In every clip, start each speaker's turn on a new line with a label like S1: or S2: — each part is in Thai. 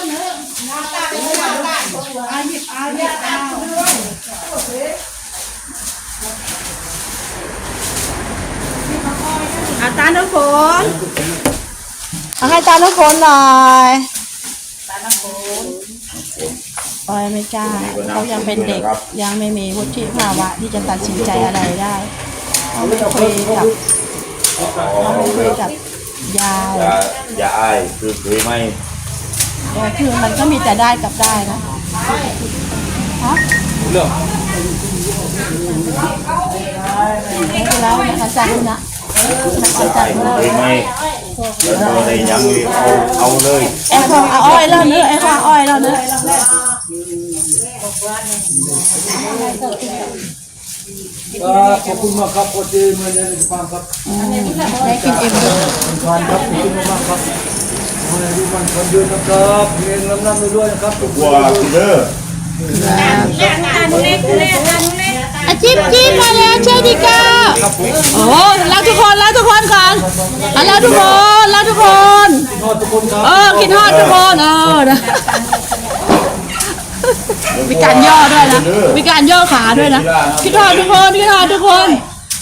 S1: อร์ชมเรื่องเนื้ออาหยิบอาหยิบเอาอาตาน้ำฝนเอาให้ตาน้ำฝนหน่อยตาน้ำฝนโอ้ยไม่กล้าเขายังเป็นเด็กยังไม่มีวุฒิภาวะที่จะตัดสินใจอะไรได้เขาไม่คุยกับเขาไม่คุยกับยาย
S2: อย่าอย่าอายคือเคยไหม
S1: แต่คือมันก็มีแต่ได้กับได้นะฮะ
S2: เรื่อง
S1: ไม่เป็นแล้วนะคะจันนะนะคะจั
S2: อานยคือ
S1: นะ
S2: เคยไหมแล้วตัวในยังนี่เอาเอาเลย
S1: ไอ้ของเอาอ้อยแล้วเนื้อะไอ้ของอ้อยแล้วเนื้อะ
S3: ครับขอบคุณมากครับโคตรดีมาในฟาร์มครับ
S1: ได้กินเอ็มด้วย
S3: ทานครับขอบคุณมากครับ มาในดูมันคนเดินนะครับเพลงลำน้ำด้วยนะครับทุกค
S2: วัวนเด้อ
S1: อาจิ๊บจิ๊บมาแล้วเชดิก้าโอ้แล้วทุกคนแล้วทุกคนก่อนเอาแล้วทุกคนแล้วทุกคน
S3: ทอดทุกคนครับ
S1: เออกินทอดทุกคนเออนะมีการย่อด้วยนะ มีการย่อขาด้วยนะกินทอดทุกคนกินทอดทุกคน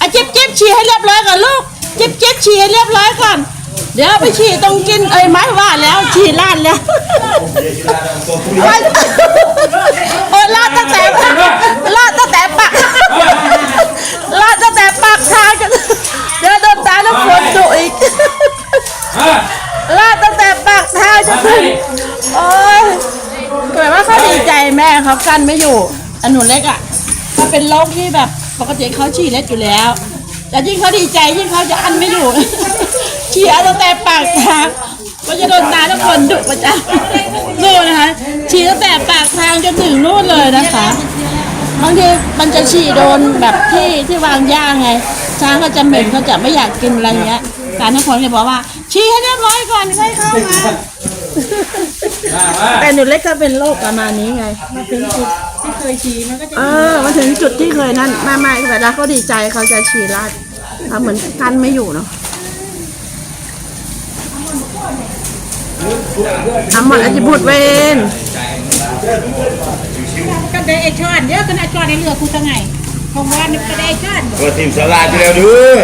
S1: อาจิ๊บจิ๊บฉี่ให้เรียบร้อยก่อนลูกจิ๊บจิ๊บฉี่ให้เรียบร้อยก่อน เดี๋ยวไปฉี่ตรงกินเอ้ยไม้ว่าแล้วฉี่ลาดแล้วโอ้ลาดตั้งแต่ลาดตั้งแต่ปากลาดตั้งแต่ปากทางกันเดี๋ยวโดนตาแล้วฝนดุอีกลาดตั้งแต่ปากทางจะถึงโอ้ยแบบว่าเขาดีใจแม่เขากั้นไม่อยู่อันหนูเล็กอะถ้าเป็นโรคที่แบบปกติเขาฉี่เล็ดอยู่แล้ว แต่ยิ่งเขาดีใจยิ่งเขาจะอันไม่อยู่ ฉี่เอาตั้งแต่ปากทางก็จะโดนตาทุกคนดุประจำนู่นนะคะ ฉี่ตั้งแต่ปากทางจนถึงนู่นเลยนะคะ บางทีมันจะฉี่โดนแบบที่ที่วางย่างไง ช้างเขาจะเหม็นเขาจะไม่อยากกินอะไรเงี้ยการทุกคนเลยบอกว่า ฉี่ให้เรียบร้อยก่อนค่อยเข้ามาแต่หนูเล็กก็เป็นโรคประมาณนี้ไง มาถึงจุดที่เคยฉี่มันก็จะเออมาถึงจุดที่เคยนั่นไม่ไม่แต่ถ้าเขาดีใจเขาจะฉี่ราดทำเหมือนกันไม่อยู่เนาะ ทำหมดอาจจะพูดเวน
S4: ก็ได้ไอ้ช้อนเยอะขนาดช้อนในเรือกูทั้งไงผมว่านี่ก็ได้ไอ้ช้อน
S2: ก็ทีมสลาดอยู่แล้วเด้อ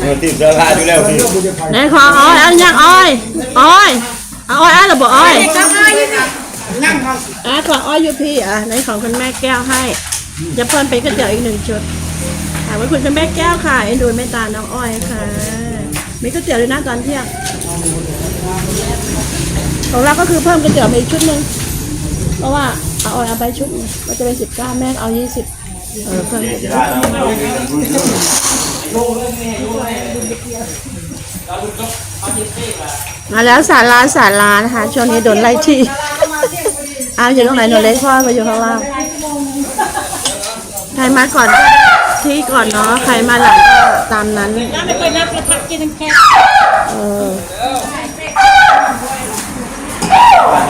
S2: เออทีมสลาดอยู่แล้วนี่
S1: ไหนขออ้อยเอายังอ้อยอ้อยเอาอ้อยอะเราบอกอ้อย
S4: ก็อ้อยอยู่นี่
S1: อะของอ้อยอยู่พี่อะในของคุณแม่แก้วให้จะเพิ่มเป็นก๋วยเตี๋ยวอีกหนึ่งชุดถามว่าคุณแม่แก้วค่ะเอ็นดูแม่ตาน้องอ้อยค่ะ มีก๋วยเตี๋ยวด้วยนะตอนเที่ยงของเราก็คือเพิ่มก๋วยเตี๋ยวมาอีกชุดหนึ่งเพราะว่าเอาออยเอาไปชุดหนึ่งก็จะเป็นสิบเก้าแม่เอายี่สิบเออเพิ่ม
S2: สลาดเอา
S1: มาแล้วสาราสารานะคะช่วงนี้โดนไล่ที่เอาอยู่ตรงไหนหนูเล็กพ่อมาอยู่ข้างล่างใครมาก่อน ที่ก่อนเนาะใครมาหลังก็ตามนั้น
S4: ถ้าไม่เคยนับกระทักกินน้ำแข็ง
S1: เออ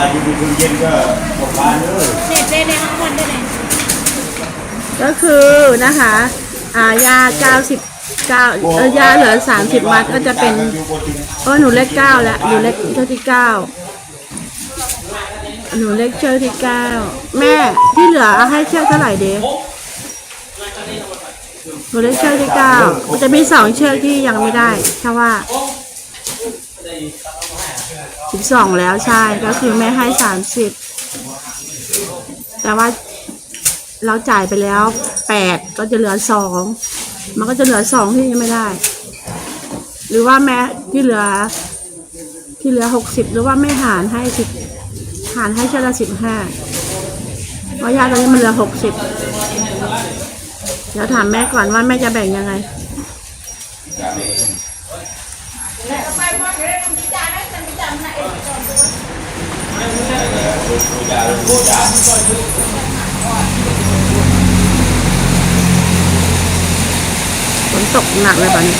S2: อายุคือเย็นก็บอกมาเด้อ
S4: เด็ดเลยในห้องวันได้ไหน
S1: ก็คือนะคะอ่ายาเก้าสิบเก้าเออยาเหลือสามสิบมัดก็จะเป็นเออหนูเล็กเก้าแล้วหนูเล็กเชือกที่เก้าหนูเล็กเชือกที่เก้าแม่ที่เหลือเอาให้เชือกเท่าไหร่เด็กห นูเล็กเชือกที่เก้ามันจะมีสองเชือกที่ยังไม่ได้ถ้าว่าสิบสองแล้วใช่ก็คือแม่ให้สามสิบแต่ว่าเราจ่ายไปแล้วแปดก็จะเหลือสองมันก็จะเหลือสองที่ยังไม่ได้ หรือว่าแม้ที่เหลือที่เหลือหกสิบหรือว่าไม่หารให้สิบหารให้เช่ละสิบห้าเพราะยาตอนนี้มันเหลือหกสิบ ดี๋ยวถามแม่ก่อนว่าแม่จะแบ่งยังไง ฝนตกหนักเลยตอนนี้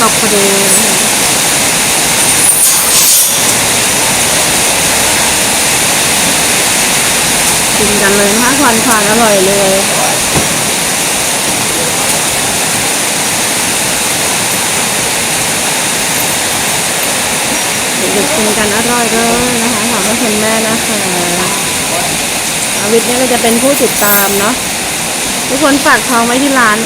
S1: ตกพอดีกินกันเลยนะคะควันควันอร่อยเลยเด็กๆกินกันอร่อยเลยนะคะขอบพระคุณแม่นะคะอาวิทย์เนี่ยก็จะเป็นผู้ติดตามเนาะทุกคนฝากทองไว้ที่ร้าน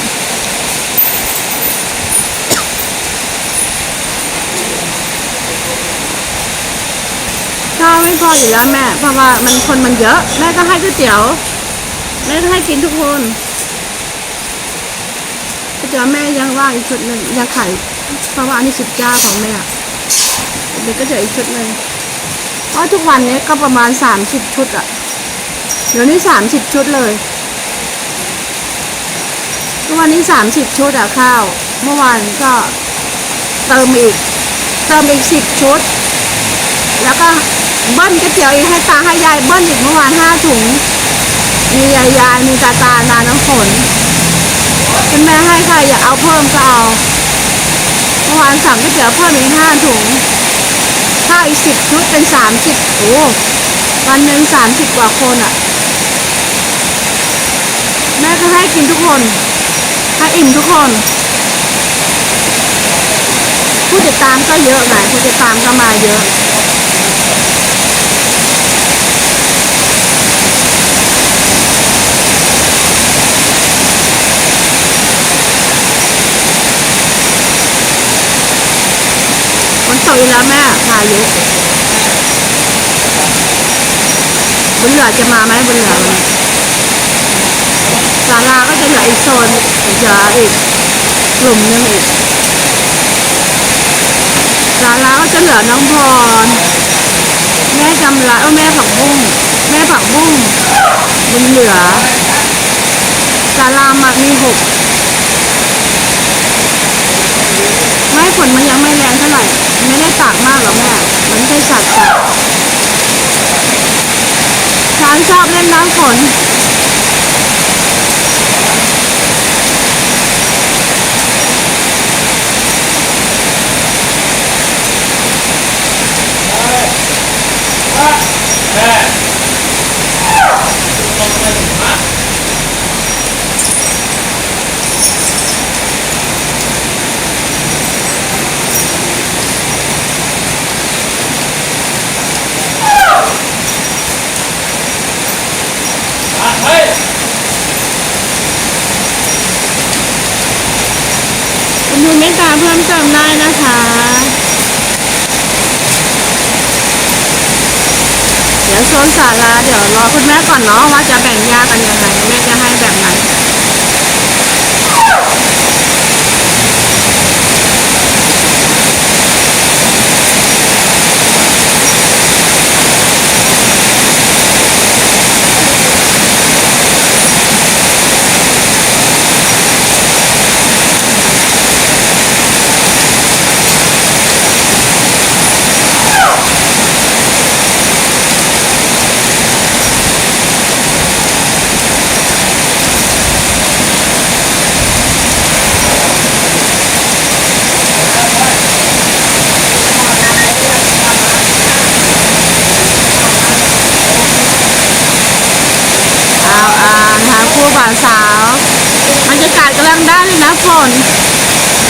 S1: ข้าวไม่พออยู่แล้วแม่ เพราะว่ามันคนมันเยอะ แม่ก็ให้ก๋วยเตี๋ยว แม่ก็ให้กินทุกคนก๋วยเตี๋ยวแม่ยังว่างอีกชุดหนึ่งยังไข่เพราะว่าอันนี้สิบเจ้าของแม่เด็กก็จะอีกชุดหนึ่งเพราะทุกวันนี้ก็ประมาณสามสิบชุดอะเดี๋ยวนี้สามสิบชุดเลยทุกวันนี้สามสิบชุดอะข้าว เมื่อวานก็เติมอีก เติมอีกสิบชุด แล้วก็ เบิ้ลก๋วยเตี๋ยวอีกให้ตาให้ยายเบิ้ลอีกเมื่อวานห้าถุง มียายยายมีตาตานาน้ำฝนคุณแม่ให้ใครอยากเอาเพิ่มก็เอาเมื่อวานสั่งก๋วยเตี๋ยวเพิ่มอีกห้าถุงข้าวอีกสิบชุดเป็นสามสิบโอ้วันหนึ่งสามสิบกว่าคนอะ แม่ก็ให้กินทุกคน ให้อิ่มทุกคน ผู้ติดตามก็เยอะไงผู้ติดตามก็มาเยอะ อีกแล้วแม่พายุบุญเหลือจะมาไหมบุญเหลือศาลาก็จะเหลืออีกโซนอีกเหลืออีกกลุ่มนึงอีกศาลาก็จะเหลือน้องพรแม่จำละเออแม่ผักบุ้งแม่ผักบุ้งบุญเหลือศาลามามีหก ไม่ฝนมันยังไม่แรงเท่าไหร่ ไม่ได้ตากมากหรอกแม่ มันแค่สัดสัดช้างชอบเล่นน้ำฝน คุณดูเมตตาเพิ่มเติมได้นะคะเดี๋ยวโซนศาลาเดี๋ยวรอคุณแม่ก่อนเนาะว่าจะแบ่งยากันยังไงแม่จะให้แบบไหนาวานะคะคู่บ่าวสาวบรรยากาศกำลังได้เลยนะฝน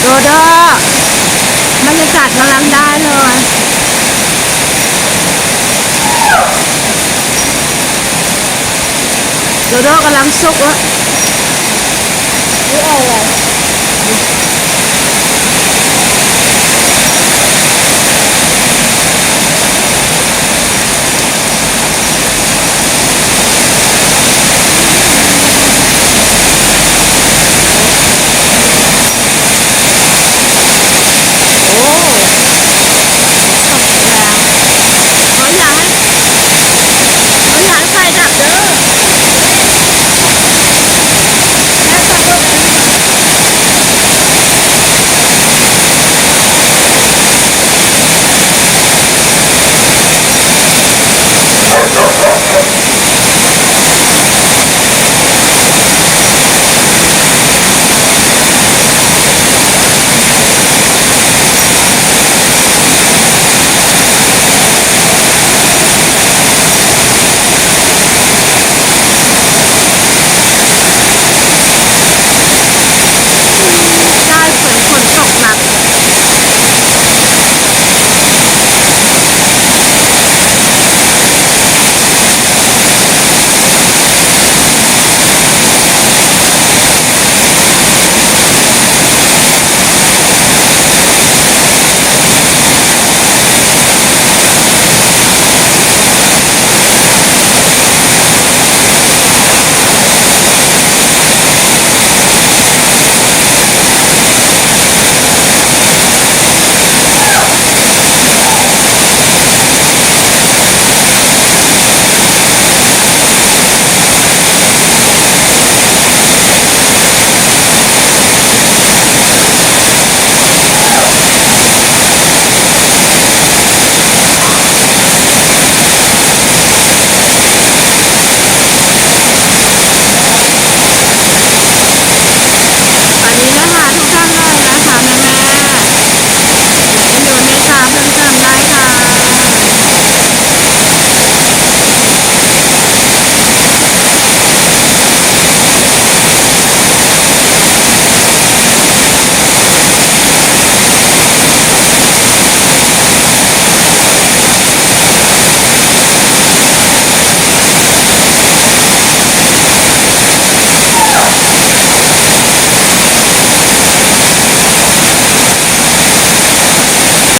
S1: โดโดบรรยากาศกำลังได้เลยโดโดกำลังซุกแล้วนี่อะไร